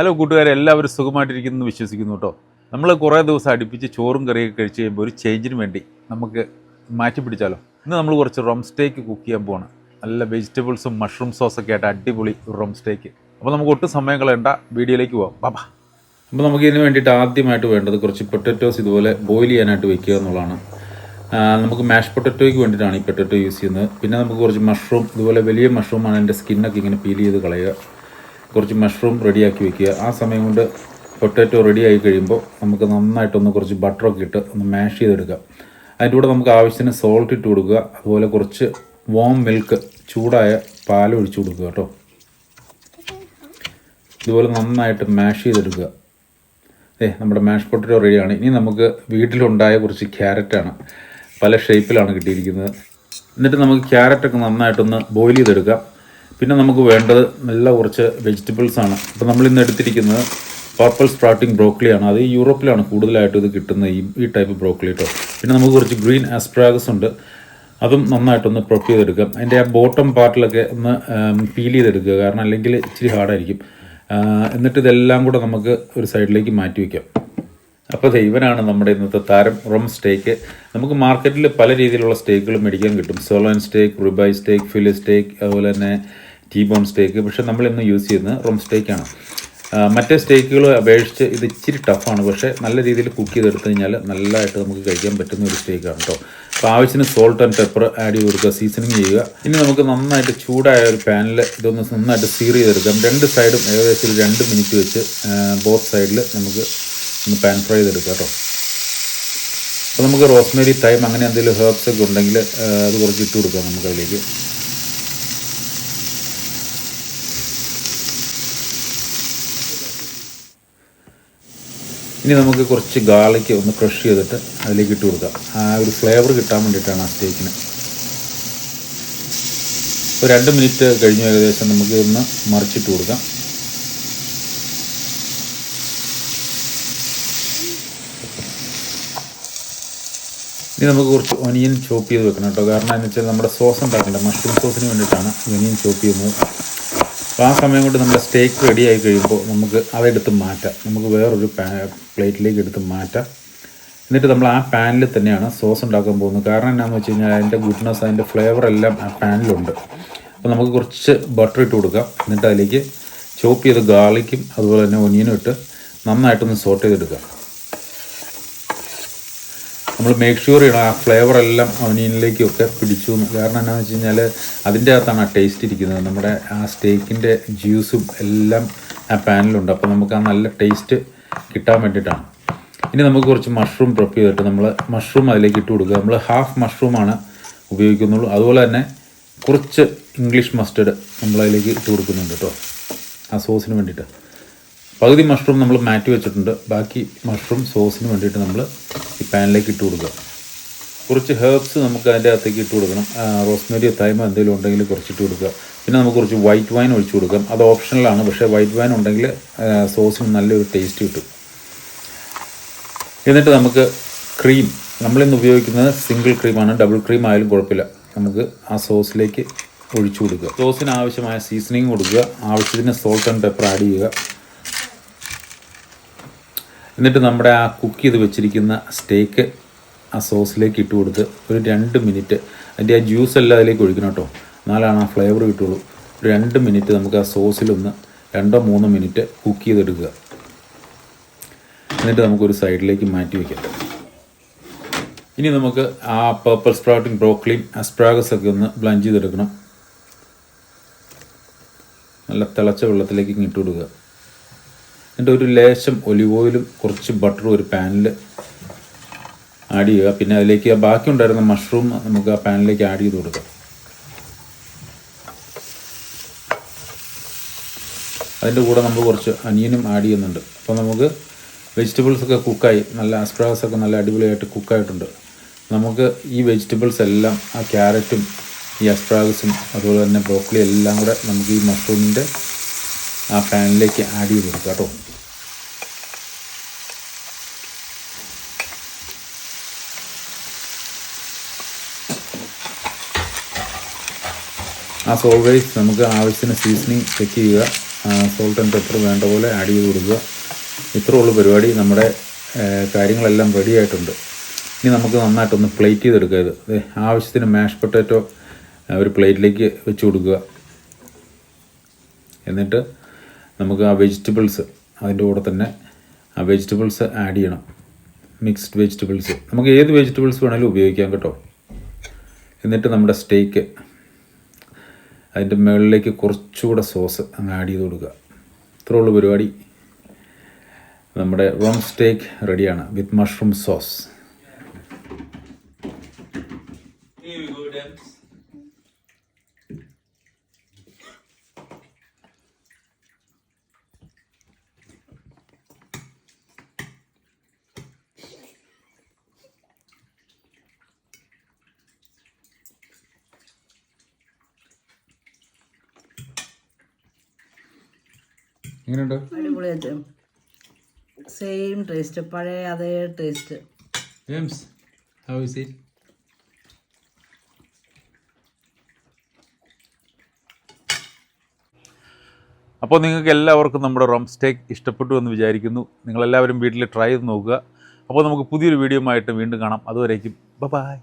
Hello കൂട്ടുകാരെ എല്ലാവരും സുഖമായിട്ടിരിക്കുന്നു വിശ്വസിക്കുന്നു കേട്ടോ. നമ്മൾ കുറേ ദിവസം അടുപ്പിച്ച് ചോറും കറിയൊക്കെ കഴിച്ച് കഴിയുമ്പോൾ ഒരു ചേഞ്ചിന് വേണ്ടി നമുക്ക് മാറ്റി പിടിച്ചാലോ? ഇന്ന് നമ്മൾ കുറച്ച് റം സ്റ്റേക്ക് കുക്ക് ചെയ്യാൻ പോവാണ്. നല്ല വെജിറ്റബിൾസും മഷ്റൂം സോസൊക്കെ ആയിട്ട് അടിപൊളി റം സ്റ്റേക്ക് അപ്പോൾ നമുക്ക് ഒട്ടും സമയം കളയണ്ട. വീഡിയോയിലേക്ക് പോവാം. ബാബാ അപ്പോൾ നമുക്ക് ഇതിന് വേണ്ടിയിട്ട് ആദ്യമായിട്ട് വേണ്ടത് കുറച്ച് പൊട്ടറ്റോസ് ഇതുപോലെ ബോയിൽ ചെയ്യാനായിട്ട് വെക്കുക എന്നുള്ളതാണ്. നമുക്ക് മാഷ് പൊട്ടറ്റോയ്ക്ക് വേണ്ടിയിട്ടാണ് ഈ പൊട്ടറ്റോ യൂസ് ചെയ്യുന്നത്. പിന്നെ നമുക്ക് കുറച്ച് മഷ്റൂം ഇതുപോലെ വലിയ മഷ്റൂമാണ് എന്റെ സ്കിന്നൊക്കെ ഇങ്ങനെ പീൽ ചെയ്ത് കളയുക. കുറച്ച് മഷ്റൂം റെഡിയാക്കി വെക്കുക. ആ സമയം കൊണ്ട് പൊട്ടാറ്റോ റെഡി ആയി കഴിയുമ്പോൾ നമുക്ക് നന്നായിട്ടൊന്ന് കുറച്ച് ബട്ടറൊക്കെ ഇട്ട് ഒന്ന് മാഷ് ചെയ്തെടുക്കാം അതിന്റെ കൂടെ നമുക്ക് ആവശ്യത്തിന് സോൾട്ട് ഇട്ട് കൊടുക്കുക. അതുപോലെ കുറച്ച് വോം മിൽക്ക് ചൂടായ പാൽ ഒഴിച്ചു കൊടുക്കുക കേട്ടോ. ഇതുപോലെ നന്നായിട്ട് മാഷ് ചെയ്തെടുക്കുക. ഏ നമ്മുടെ മാഷ് പൊട്ടറ്റോ റെഡിയാണ് ഇനി നമുക്ക് വീട്ടിലുണ്ടായ കുറച്ച് ക്യാരറ്റാണ് പല ഷേപ്പിലാണ് കിട്ടിയിരിക്കുന്നത്. എന്നിട്ട് നമുക്ക് ക്യാരറ്റൊക്കെ നന്നായിട്ടൊന്ന് ബോയിൽ ചെയ്തെടുക്കാം. പിന്നെ നമുക്ക് വേണ്ടത് നല്ല കുറച്ച് വെജിറ്റബിൾസ് ആണ്. അപ്പോൾ നമ്മൾ ഇന്ന് എടുത്തിരിക്കുന്നത് പർപ്പിൾ സ്പ്രാട്ടിംഗ് ആണ്. അത് യൂറോപ്പിലാണ് കൂടുതലായിട്ടും ഇത് കിട്ടുന്നത് ഈ ഈ ടൈപ്പ് ബ്രോക്കളി കേട്ടോ പിന്നെ നമുക്ക് കുറച്ച് ഗ്രീൻ ആസ്പ്രാഗസ് ഉണ്ട്. അതും നന്നായിട്ടൊന്ന് പ്രൊപ്പ് ചെയ്തെടുക്കാം. അതിന്റെ ആ ബോട്ടം പാർട്ടിലൊക്കെ ഒന്ന് ഫീൽ ചെയ്തെടുക്കുക. കാരണം അല്ലെങ്കിൽ ഇച്ചിരി ഹാർഡായിരിക്കും എന്നിട്ട് ഇതെല്ലാം കൂടെ നമുക്ക് ഒരു സൈഡിലേക്ക് മാറ്റി വയ്ക്കാം അപ്പോൾ ദൈവനാണ് നമ്മുടെ ഇന്നത്തെ താരം റം സ്റ്റേക്ക് നമുക്ക് മാർക്കറ്റിൽ പല രീതിയിലുള്ള സ്റ്റേക്കുകൾ മേടിക്കാൻ കിട്ടും. Sirloin steak ribeye steak Philly steak അതുപോലെ തന്നെ ടീ ബോൺ സ്റ്റേക്ക് പക്ഷേ നമ്മൾ ഇന്ന് യൂസ് ചെയ്യുന്നത് റോം സ്റ്റേക്കാണ് മറ്റേ സ്റ്റേക്കുകൾ അപേക്ഷിച്ച് ഇത് ഇച്ചിരി ടഫാണ് പക്ഷേ നല്ല രീതിയിൽ കുക്ക് ചെയ്തെടുത്തു കഴിഞ്ഞാൽ നല്ലതായിട്ട് നമുക്ക് കഴിക്കാൻ പറ്റുന്ന ഒരു സ്റ്റേക്കാണ് കേട്ടോ അപ്പോൾ ആവശ്യത്തിന് സോൾട്ട് ആൻഡ് പെപ്പർ ആഡ് ചെയ്ത് കൊടുക്കുക സീസണിങ് ചെയ്യുക. ഇനി നമുക്ക് നന്നായിട്ട് ചൂടായ ഒരു പാനിൽ ഇതൊന്ന് നന്നായിട്ട് സീർ ചെയ്തെടുക്കാം. രണ്ട് സൈഡും ഏകദേശം രണ്ട് മിനിറ്റ് വെച്ച് ബോത്ത് സൈഡിൽ നമുക്ക് ഒന്ന് പാൻ ഫ്രൈ ചെയ്തെടുക്കാം കേട്ടോ അപ്പോൾ നമുക്ക് റോസ്മേരി തൈം അങ്ങനെ എന്തെങ്കിലും ഹേർബ്സ് ഒക്കെ ഉണ്ടെങ്കിൽ അത് കുറച്ച് ഇട്ട് കൊടുക്കാം നമുക്ക് അതിലേക്ക്. ഇനി നമുക്ക് കുറച്ച് ഗാർലിക്ക് ഒന്ന് ക്രഷ് ചെയ്തിട്ട് അതിലേക്ക് ഇട്ട് കൊടുക്കാം. ആ ഒരു ഫ്ലേവർ കിട്ടാൻ വേണ്ടിയിട്ടാണ് ആ സ്റ്റേക്കിന് ഒരു രണ്ട് മിനിറ്റ് കഴിഞ്ഞു ഏകദേശം നമുക്ക് ഒന്ന് മറിച്ചിട്ട് കൊടുക്കാം. ഇനി നമുക്ക് കുറച്ച് ഒനിയൻ ചോപ്പ് ചെയ്ത് വെക്കണം കേട്ടോ. കാരണം എന്ന് വെച്ചാൽ നമ്മുടെ സോസ് ഉണ്ടാക്കേണ്ട. മഷ്റൂം സോസിന് വേണ്ടിയിട്ടാണ് ഒനിയൻ ചോപ്പ് ചെയ്യുന്നത്. അപ്പോൾ ആ സമയം കൊണ്ട് നമ്മുടെ സ്റ്റേക്ക് റെഡി ആയി കഴിയുമ്പോൾ നമുക്ക് അതെടുത്ത് മാറ്റാം. നമുക്ക് വേറൊരു പ്ലേറ്റിലേക്ക് എടുത്ത് മാറ്റാം. എന്നിട്ട് നമ്മൾ ആ പാനിൽ തന്നെയാണ് സോസ് ഉണ്ടാക്കാൻ പോകുന്നത്. കാരണം എന്താണെന്ന് വെച്ച് കഴിഞ്ഞാൽ അതിന്റെ ഗുഡ്നെസ് അതിന്റെ ഫ്ലേവർ എല്ലാം ആ പാനിലുണ്ട്. അപ്പോൾ നമുക്ക് കുറച്ച് ബട്ടർ ഇട്ട് കൊടുക്കാം. എന്നിട്ട് അതിലേക്ക് ചോപ്പ് ചെയ്ത് ഗാർലിക്കും അതുപോലെ തന്നെ ഒനിയനും ഇട്ട് നന്നായിട്ടൊന്ന് സോട്ട് ചെയ്തെടുക്കാം. നമ്മൾ മേക്ക് ഷുവർ ചെയ്യണം ആ ഫ്ലേവർ എല്ലാം ഒനിയനിലേക്കൊക്കെ പിടിച്ചു. കാരണം എന്താണെന്ന് വെച്ച് കഴിഞ്ഞാൽ അതിന്റെ അകത്താണ് ആ ടേസ്റ്റ് ഇരിക്കുന്നത്. നമ്മുടെ ആ സ്റ്റേക്കിന്റെ ജ്യൂസും എല്ലാം ആ പാനിലുണ്ട് അപ്പോൾ നമുക്ക് ആ നല്ല ടേസ്റ്റ് കിട്ടാൻ വേണ്ടിയിട്ടാണ്. ഇനി നമുക്ക് കുറച്ച് മഷ്റൂം പ്രൊപ്പ് ചെയ്തിട്ട് നമ്മൾ മഷ്റൂം അതിലേക്ക് ഇട്ട് കൊടുക്കുക. നമ്മൾ ഹാഫ് മഷ്റൂമാണ് ഉപയോഗിക്കുന്നുള്ളൂ. അതുപോലെ തന്നെ കുറച്ച് ഇംഗ്ലീഷ് മസ്റ്റേഡ് നമ്മളതിലേക്ക് ഇട്ട് കൊടുക്കുന്നുണ്ട് കേട്ടോ. ആ സോസിന് വേണ്ടിയിട്ട്. പകുതി മഷ്റൂം നമ്മൾ മാറ്റി വെച്ചിട്ടുണ്ട്. ബാക്കി മഷ്റൂം സോസിന് വേണ്ടിയിട്ട് നമ്മൾ ഈ പാനിലേക്ക് ഇട്ട് കൊടുക്കുക. കുറച്ച് ഹേർബ്സ് നമുക്ക് അതിന്റെ അകത്തേക്ക് ഇട്ട് കൊടുക്കണം. റോസ്മേരി തൈമ എന്തെങ്കിലും ഉണ്ടെങ്കിൽ കുറച്ചിട്ട് കൊടുക്കുക. പിന്നെ നമുക്ക് കുറച്ച് വൈറ്റ് വൈൻ ഒഴിച്ചു കൊടുക്കാം. അത് ഓപ്ഷണലാണ് പക്ഷേ വൈറ്റ് വൈൻ ഉണ്ടെങ്കിൽ സോസിന് നല്ലൊരു ടേസ്റ്റ് കിട്ടും. എന്നിട്ട് നമുക്ക് ക്രീം നമ്മളിന്ന് ഉപയോഗിക്കുന്നത് സിംഗിൾ ക്രീമാണ് ഡബിൾ ക്രീം ആയാലും കുഴപ്പമില്ല. നമുക്ക് ആ സോസിലേക്ക് ഒഴിച്ചു കൊടുക്കുക. സോസിന് ആവശ്യമായ സീസണിങ് കൊടുക്കുക. ആവശ്യത്തിന് സോൾട്ട് ആൻഡ് പെപ്പർ ആഡ് ചെയ്യുക. എന്നിട്ട് നമ്മുടെ ആ കുക്ക് ചെയ്ത് വെച്ചിരിക്കുന്ന സ്റ്റേക്ക് ആ സോസിലേക്ക് ഇട്ട് കൊടുത്ത് ഒരു രണ്ട് മിനിറ്റ് അതിന്റെ ആ ജ്യൂസ് എല്ലാം അതിലേക്ക് ഒഴിക്കണം കേട്ടോ. എന്നാലാണ് ആ ഫ്ലേവർ കിട്ടുള്ളൂ. ഒരു രണ്ട് മിനിറ്റ് നമുക്ക് ആ സോസിലൊന്ന് രണ്ടോ മൂന്നോ മിനിറ്റ് കുക്ക് ചെയ്തെടുക്കുക. എന്നിട്ട് നമുക്കൊരു സൈഡിലേക്ക് മാറ്റി വയ്ക്കാം ഇനി നമുക്ക് ആ പേർപ്പിൾ സ്പ്രൗട്ടിങ് ബ്രോക്ലിയും അസ്പ്രാഗസ് ഒക്കെ ഒന്ന് ബ്ലഞ്ച് ചെയ്തെടുക്കണം. നല്ല തിളച്ച വെള്ളത്തിലേക്ക് ഇട്ട് കൊടുക്കുക. എന്നിട്ട് ഒരു ലേശം ഒലിവ് ഓയിലും കുറച്ച് ബട്ടറും ഒരു പാനിൽ ആഡ് ചെയ്യുക. പിന്നെ അതിലേക്ക് ബാക്കി ഉണ്ടായിരുന്ന മഷ്റൂം നമുക്ക് ആ പാനിലേക്ക് ആഡ് ചെയ്ത് കൊടുക്കാം. അതിന്റെ കൂടെ നമ്മൾ കുറച്ച് അനിയനും ആഡ് ചെയ്യുന്നുണ്ട്. അപ്പോൾ നമുക്ക് വെജിറ്റബിൾസ് ഒക്കെ കുക്കായി നല്ല അസ്പ്രാസ് ഒക്കെ നല്ല അടിപൊളിയായിട്ട് കുക്കായിട്ടുണ്ട് നമുക്ക് ഈ വെജിറ്റബിൾസ് എല്ലാം ആ ക്യാരറ്റും ഈ അസ്പ്രാഗസും അതുപോലെ തന്നെ ബ്രോക്കലി എല്ലാം കൂടെ നമുക്ക് ഈ മഷ്റൂമിന്റെ ആ പാനിലേക്ക് ആഡ് ചെയ്ത് കൊടുക്കാം കേട്ടോ. ആസ് ഓൾവേസ് നമുക്ക് ആവശ്യത്തിന് സീസണിങ് ചെക്ക് ചെയ്യുക. സോൾട്ട് ആൻഡ് പെപ്പർ വേണ്ട പോലെ ആഡ് ചെയ്ത് കൊടുക്കുക. ഇത്രേ ഉള്ളൂ പരിപാടി. നമ്മുടെ കാര്യങ്ങളെല്ലാം റെഡി ആയിട്ടുണ്ട്. ഇനി നമുക്ക് നന്നായിട്ടൊന്ന് പ്ലേറ്റ് ചെയ്തെടുക്കുക ഇത് ആവശ്യത്തിന് മാഷ് പൊട്ടാറ്റോ ഒരു പ്ലേറ്റിലേക്ക് വെച്ച് കൊടുക്കുക. എന്നിട്ട് നമുക്ക് ആ വെജിറ്റബിൾസ് അതിന്റെ കൂടെ തന്നെ ആ വെജിറ്റബിൾസ് ആഡ് ചെയ്യണം. മിക്സ്ഡ് വെജിറ്റബിൾസ് നമുക്ക് ഏത് വെജിറ്റബിൾസ് വേണമെങ്കിലും ഉപയോഗിക്കാം കേട്ടോ. എന്നിട്ട് നമ്മുടെ സ്റ്റേക്ക് അതിന്റെ മുകളിലേക്ക് കുറച്ചുകൂടെ സോസ് അങ്ങ് ആഡ് ചെയ്ത് കൊടുക്കുക. ഇത്രേ ഉള്ളൂ പരിപാടി. നമ്മുടെ റോം സ്റ്റേക്ക് റെഡിയാണ് വിത്ത് മഷ്റൂം സോസ് എങ്ങനെയുണ്ട്? അടിപൊളിയായിട്ട്. സെയിം ടേസ്റ്റ് പഴയ അതേ taste James how is it അപ്പോൾ നിങ്ങൾക്ക് എല്ലാവർക്കും നമ്മുടെ റം സ്റ്റേക്ക് ഇഷ്ടപ്പെട്ടു എന്ന് വിചാരിക്കുന്നു. നിങ്ങളെല്ലാവരും വീട്ടിൽ ട്രൈ ചെയ്ത് നോക്കുക. അപ്പോൾ നമുക്ക് പുതിയൊരു വീഡിയോ ആയിട്ട് വീണ്ടും കാണാം. അതുവരേക്കും ബൈ